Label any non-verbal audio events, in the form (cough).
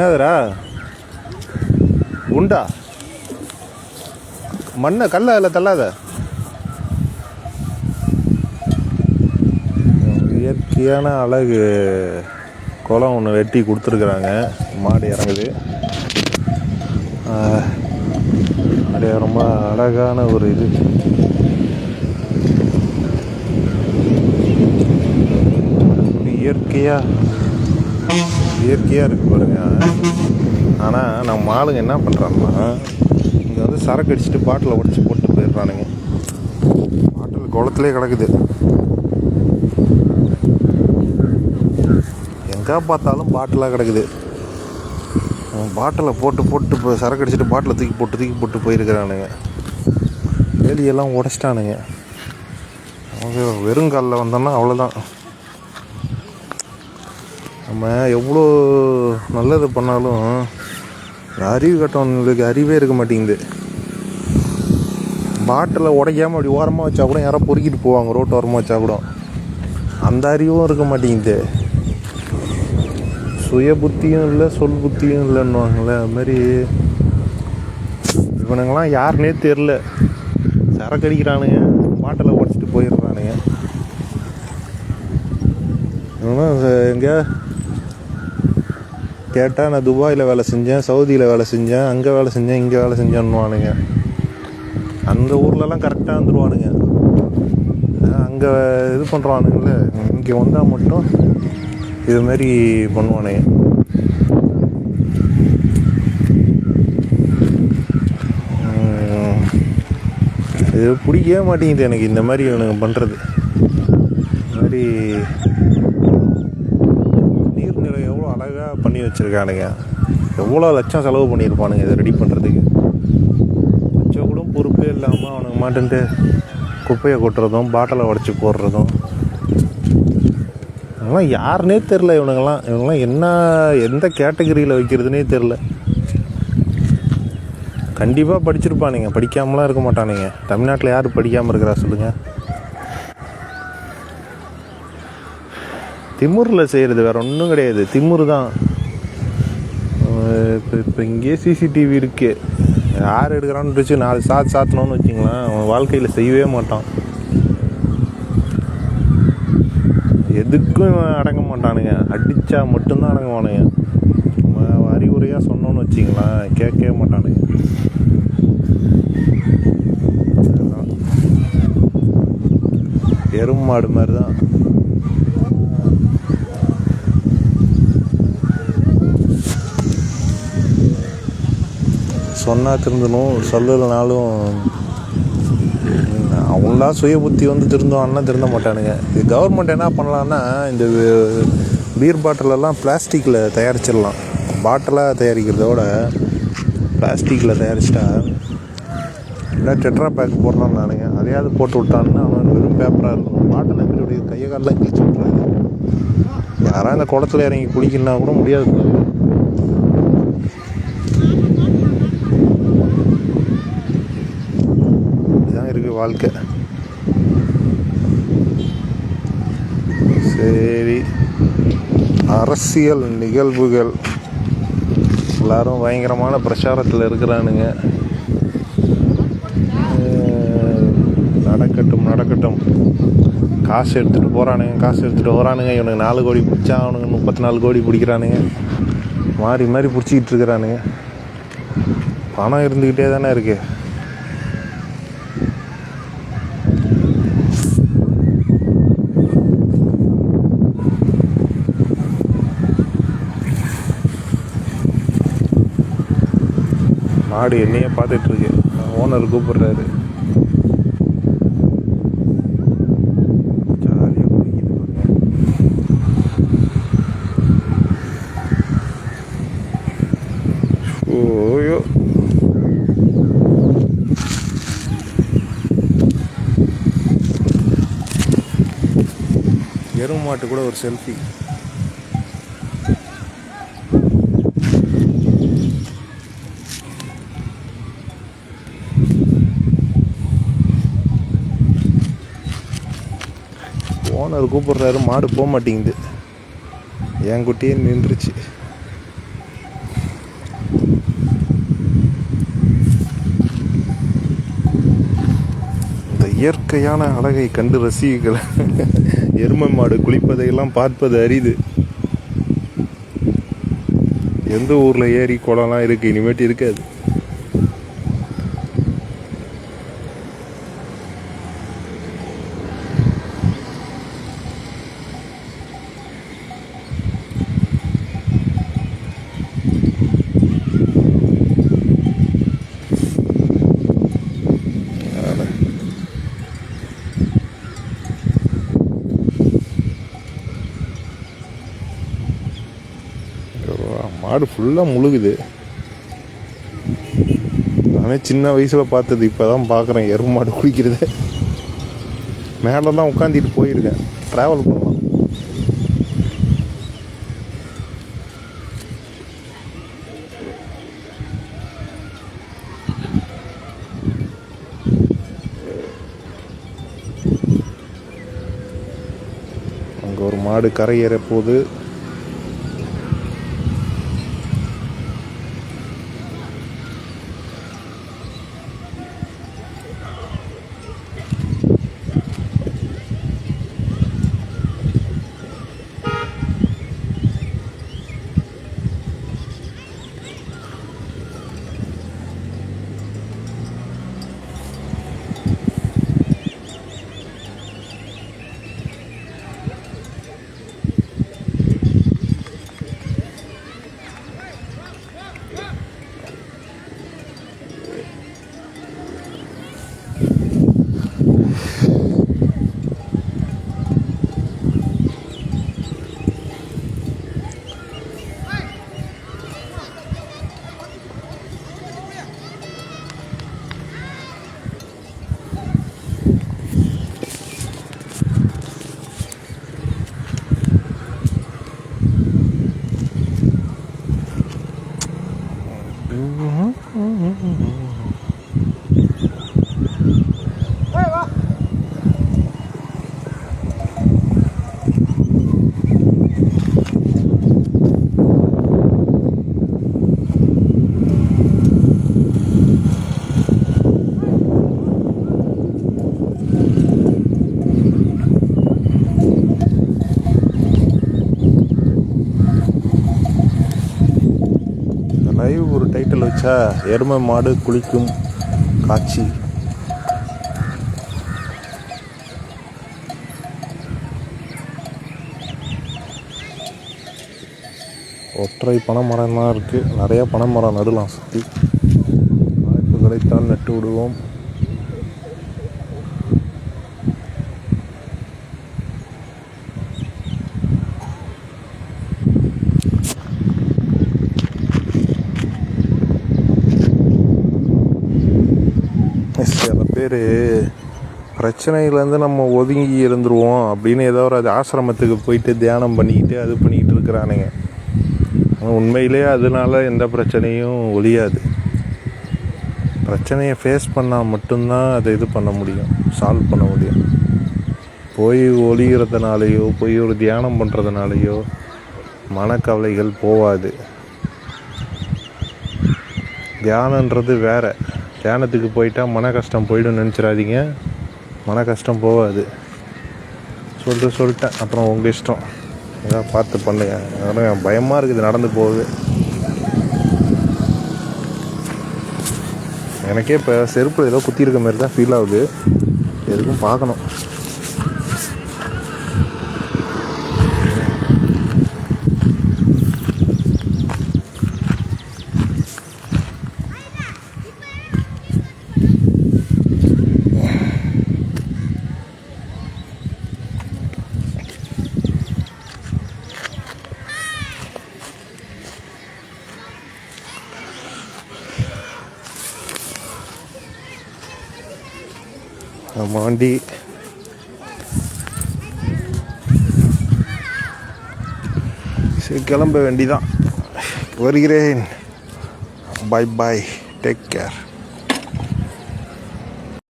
என்னதுடா? உண்டா? மண்ணை கல்ல அதில் தள்ளாத. இயற்கையான அழகு. குளம் ஒன்று வெட்டி கொடுத்துருக்குறாங்க. மாடு இறங்குது. அப்படியே ரொம்ப அழகான ஒரு இது. இயற்கையாக இயற்கையாக இருக்குது பாருங்க. ஆனால் நம்ம ஆளுங்க என்ன பண்ணுறாங்கன்னா இங்கே வந்து சரக்கு அடிச்சுட்டு பாட்டில் உடச்சி போட்டு போயிடுறானுங்க. பாட்டில் குளத்துலேயே கிடக்குது. எங்கே பார்த்தாலும் பாட்டிலாக கிடக்குது. பாட்டிலை போட்டு போட்டு இப்போ சரக்கு அடிச்சுட்டு பாட்டில் தூக்கி போட்டு தூக்கி போட்டு போயிருக்கிறானுங்க. வேலியெல்லாம் உடச்சிட்டானுங்க. அவங்க வெறுங்காலில் வந்தோம்னா அவ்வளோதான் நம்ம எவ்வளோ நல்லது பண்ணாலும் அறிவு கட்டவங்களுக்கு அறிவே இருக்க மாட்டேங்குது. பாட்டில் உடைக்காம அப்படி ஓரமாக வச்சா கூட யாரோ பொறுக்கிட்டு போவாங்க ரோட்டு ஓரமாக வச்சா கூட. அந்த அறிவும் இருக்க மாட்டேங்குது. சுய புத்தியும் இல்லை சொல் புத்தியும் இல்லைன்னுவாங்களே அது மாதிரி இவனுங்களாம் யாருனே தெரில சரக்கு அடிக்கிறானுங்க பாட்டில் உடச்சிட்டு போயிடுறானுங்க. இவனும் எங்கே கேட்டால் நான் துபாயில் வேலை செஞ்சேன் சவுதியில் வேலை செஞ்சேன் அங்கே வேலை செஞ்சேன் இங்கே வேலை செஞ்சேன்னுவானுங்க. அந்த ஊர்லலாம் கரெக்டாக வந்துடுவானுங்க அங்கே இது பண்ணுறானுங்கள இங்கே வந்தால் மட்டும் இது மாதிரி பண்ணுவானுங்க. இது பிடிக்கவே மாட்டேங்குது எனக்கு இந்த மாதிரி இவனுங்க பண்ணுறது இந்த மாதிரி பண்ணி வச்சுருக்கானுங்க. எவ்வளோ லட்சம் செலவு பண்ணியிருப்பானுங்க இதை ரெடி பண்ணுறதுக்கு கொஞ்சம் கூட பொறுப்பே இல்லாமல் அவனுக்கு மாட்டுன்ட்டு குப்பையை கொட்டுறதும் பாட்டிலை உடச்சி போடுறதும். அதெல்லாம் யாருனே தெரில இவனுங்கெல்லாம். இவங்கெல்லாம் என்ன எந்த கேட்டகரியில் வைக்கிறதுனே தெரில கண்டிப்பாக படிச்சிருப்பானுங்க. படிக்காமலாம் இருக்க மாட்டானுங்க. தமிழ்நாட்டில் யார் படிக்காமல் இருக்கிறா சொல்லுங்கள் திமுரில் செய்கிறது வேற ஒன்றும் கிடையாது. திமுரு தான் இப்போ இப்போ இங்கேயே சிசிடிவி இருக்கு. யார் எடுக்கிறான்னு வச்சு நாலு சாத் சாத்தணும்னு வச்சிங்களேன் அவன் வாழ்க்கையில் செய்யவே மாட்டான். எதுக்கும் இவன் அடங்க மாட்டானுங்க. அடித்தா மட்டும்தான் அடங்குவானுங்க. நம்ம அறிவுரையாக சொன்னோன்னு வச்சிங்களேன் கேட்கவே மாட்டானுங்க. எருமாடு மாடு மாதிரி தான் சொன்னால் திருந்தணும் சொல்லலைனாலும் அவங்களாம் சுய புத்தி வந்து திருந்துவான்னா திருந்த மாட்டானுங்க. இது கவர்மெண்ட் என்ன பண்ணலான்னா இந்த பீர் பாட்டிலெல்லாம் பிளாஸ்டிக்கில் தயாரிச்சிடலாம். பாட்டிலாக தயாரிக்கிறத விட பிளாஸ்டிக்கில் தயாரிச்சிட்டா இல்லை டெட்ரா பேக் போடுறான் நானுங்க. அதையாவது போட்டு விட்டான்னு அவன் வெறும் பேப்பராக இருக்கும். பாட்டில் எப்படி கையை காலெலாம் கிழிச்சு விட்றாங்க யாராவது இந்த குளத்துல இறங்கி குளிக்கணும்னா கூட முடியாது பாரு. இதுதான் இருக்குது வாழ்க்கை. சரி. அரசியல் நிகழ்வுகள். எல்லாரும் பயங்கரமான பிரச்சாரத்தில் இருக்கிறானுங்க. நடக்கட்டும் நடக்கட்டும். காசு எடுத்துகிட்டு போகிறானுங்க காசு எடுத்துகிட்டு வரானுங்க. இவனுக்கு நாலு கோடி பிடிச்சா அவனுங்க முப்பத்தி நாலு கோடி பிடிக்கிறானுங்க. மாறி மாறி பிடிச்சிக்கிட்டு இருக்கிறானுங்க. பணம் இருந்துக்கிட்டே தானே இருக்குது ஆடு என்னையே பார்த்துட்டு இருக்கு ஓனர் கூப்பிடுறாரு ஜாலியாக ஓயோ. மாட்டு கூட ஒரு செல்ஃபி ஓனர் கூப்பிடுறாரு மாடு போக மாட்டேங்குது என் குட்டியே நின்றுச்சு. இந்த இயற்கையான அழகை கண்டு ரசிகள் (laughs) எருமை மாடு குளிப்பதையெல்லாம் பார்ப்பது அரிது. எந்த ஊரில் ஏரி குளம்லாம் இருக்கு? இனிமேட்டு இருக்காது. மாடு ஃபுல்லாக முழுகுது. நானே சின்ன வயசில் பார்த்தது இப்போ தான் பார்க்குறேன் எருமை மாடு குளிக்கிறத. மேலே தான் உட்காந்துட்டு போயிருக்கேன். ட்ராவல் பண்ணலாம். அங்கே ஒரு மாடு கரை ஏற போகுது. லைவ் வச்சா எருமை மாடு குளிக்கும் காட்சி. ஒற்றை பனைமரம்லாம் இருக்குது பனை பனைமரம் நடலாம் சுற்றி வாய்ப்பு கிடைத்தால் நட்டு விடுவோம். சில பேர் பிரச்சனையிலேருந்து நம்ம ஒதுங்கி இருந்துருவோம் அப்படின்னு ஏதோ ஒரு அது ஆசிரமத்துக்கு போயிட்டு தியானம் பண்ணிக்கிட்டு அது பண்ணிக்கிட்டு இருக்கிறானுங்க. ஆனால் உண்மையிலே அதனால எந்த பிரச்சனையும் ஒழியாது. பிரச்சனையை ஃபேஸ் பண்ணால் மட்டும்தான் அதை இது பண்ண முடியும் சால்வ் பண்ண முடியும். போய் ஒழிகிறதுனாலையோ போய் ஒரு தியானம் பண்ணுறதுனாலையோ மனக்கவலைகள் போவாது. தியானன்றது வேற. தியானத்துக்கு போயிட்டால் மன கஷ்டம் போயிடும் நினச்சிடாதீங்க. மன கஷ்டம் போகாது. சொல்லிட்டு. சொல்லிட்டேன் அப்புறம் உங்கள் இஷ்டம். ஏதாவது பார்த்து பண்ணுங்க. அதனால் பயமாக இருக்குது நடந்து போகுது. எனக்கே இப்போ செருப்பு ஏதோ குத்தி இருக்க மாதிரி தான் ஃபீல் ஆகுது. எதுக்கும் பார்க்கணும். நம்ம வண்டி. சரி கிளம்ப வேண்டிதான். வருகிறேன். பாய் பாய் டேக் கேர்